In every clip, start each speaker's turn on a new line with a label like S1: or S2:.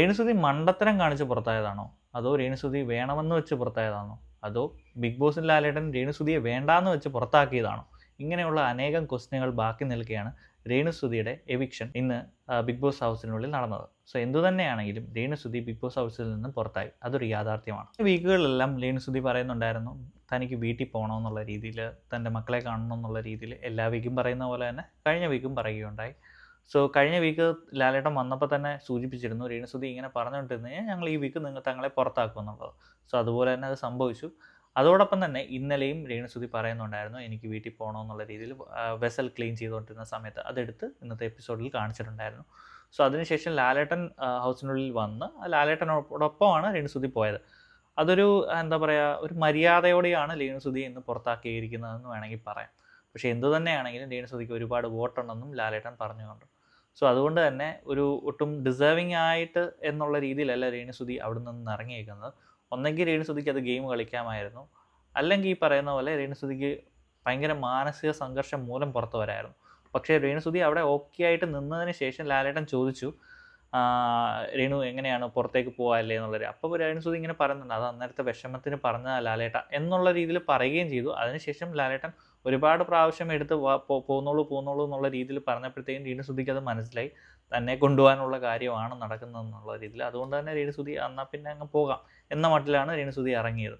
S1: രേണുസുതി മണ്ടത്തരം കാണിച്ച് പുറത്തായതാണോ? അതോ രേണുസുതി വേണമെന്ന് വെച്ച് പുറത്തായതാണോ? അതോ ബിഗ് ബോസിൽ ലാലേട്ടൻ രേണുസുതിയെ വേണ്ടാന്ന് വെച്ച് പുറത്താക്കിയതാണോ? ഇങ്ങനെയുള്ള അനേകം ക്വസ്റ്റ്യനുകൾ ബാക്കി നിൽക്കുകയാണ് രേണുസുതിയുടെ എവിക്ഷൻ ഇന്ന് ബിഗ് ബോസ് ഹൗസിനുള്ളിൽ നടന്നത്. സോ എന്തുതന്നെയാണെങ്കിലും രേണുസുതി ബിഗ് ബോസ് ഹൗസിൽ നിന്ന് പുറത്തായി. അതൊരു യാഥാർത്ഥ്യമാണ്. വീക്കുകളിലെല്ലാം രേണുസുതി പറയുന്നുണ്ടായിരുന്നു തനിക്ക് വീട്ടിൽ പോകണമെന്നുള്ള രീതിയിൽ തന്റെ മക്കളെ കാണണമെന്നുള്ള രീതിയിൽ എല്ലാ വീക്കും പറയുന്ന പോലെ തന്നെ കഴിഞ്ഞ വീക്കും പറയുകയുണ്ടായി. സോ കഴിഞ്ഞ വീക്ക് ലാലേട്ടൻ വന്നപ്പോൾ തന്നെ സൂചിപ്പിച്ചിരുന്നു രേണുസുതി ഇങ്ങനെ പറഞ്ഞുകൊണ്ടിരുന്നു കഴിഞ്ഞാൽ ഞങ്ങൾ ഈ വീക്ക് നിങ്ങൾ തങ്ങളെ പുറത്താക്കുമെന്നുള്ളത്. സോ അതുപോലെ തന്നെ അത് സംഭവിച്ചു. അതോടൊപ്പം തന്നെ ഇന്നലെയും രേണുസുതി പറയുന്നുണ്ടായിരുന്നു എനിക്ക് വീട്ടിൽ പോകണമെന്നുള്ള രീതിയിൽ വെസൽ ക്ലീൻ ചെയ്തുകൊണ്ടിരുന്ന സമയത്ത് അതെടുത്ത് ഇന്നത്തെ എപ്പിസോഡിൽ കാണിച്ചിട്ടുണ്ടായിരുന്നു. സോ അതിനുശേഷം ലാലേട്ടൻ ഹൗസിനുള്ളിൽ വന്ന് ലാലേട്ടനോടൊപ്പമാണ് രേണുസുതി പോയത്. അതൊരു എന്താ പറയുക ഒരു മര്യാദയോടെയാണ് രേണുസുതി ഇന്ന് പുറത്താക്കിയിരിക്കുന്നതെന്ന് വേണമെങ്കിൽ പറയാം. പക്ഷേ എന്തു തന്നെയാണെങ്കിലും രേണുസുതിക്ക് ഒരുപാട് വോട്ടുണ്ടെന്നും ലാലേട്ടൻ പറഞ്ഞുകൊണ്ട് സോ അതുകൊണ്ട് തന്നെ ഒരു ഒട്ടും ഡിസേർവിംഗ് ആയിട്ട് എന്നുള്ള രീതിയിലല്ല രേണുസുതി അവിടെ നിന്ന് ഇറങ്ങിയേക്കുന്നത് ഒന്നെങ്കിൽ രേണുസുതിക്ക് അത് ഗെയിം കളിക്കാമായിരുന്നു. അല്ലെങ്കിൽ ഈ പറയുന്ന പോലെ രേണുസുതിക്ക് ഭയങ്കര മാനസിക സംഘർഷം മൂലം പുറത്തു വരായിരുന്നു. പക്ഷേ രേണുസുതി അവിടെ ഓക്കെ ആയിട്ട് നിന്നതിന് ശേഷം ലാലേട്ടൻ ചോദിച്ചു രേണു എങ്ങനെയാണ് പുറത്തേക്ക് പോകാല്ലേ എന്നുള്ളത് അപ്പോൾ രേണുസുതി ഇങ്ങനെ പറയുന്നുണ്ട്. അത് അന്നേരത്തെ വിഷമത്തിന് പറഞ്ഞ ലാലേട്ട. എന്നുള്ള രീതിയിൽ പറയുകയും ചെയ്തു. അതിനുശേഷം ലാലേട്ടൻ ഒരുപാട് പ്രാവശ്യം എടുത്ത് പോന്നോളൂ പോന്നോളൂ എന്നുള്ള രീതിയിൽ പറഞ്ഞപ്പോഴത്തേക്കും രേണുസുതിക്ക് അത് മനസ്സിലായി. തന്നെ കൊണ്ടുപോകാനുള്ള കാര്യമാണ് നടക്കുന്നത് എന്നുള്ള രീതിയിൽ. അതുകൊണ്ട് തന്നെ രേണുസുതി എന്നാൽ പിന്നെ അങ്ങ് പോകാം എന്ന മട്ടിലാണ് രേണുസുതി ഇറങ്ങിയത്.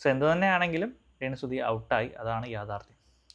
S1: സോ എന്ത് തന്നെയാണെങ്കിലും രേണുസുതി ഔട്ടായി അതാണ് യാഥാർത്ഥ്യം.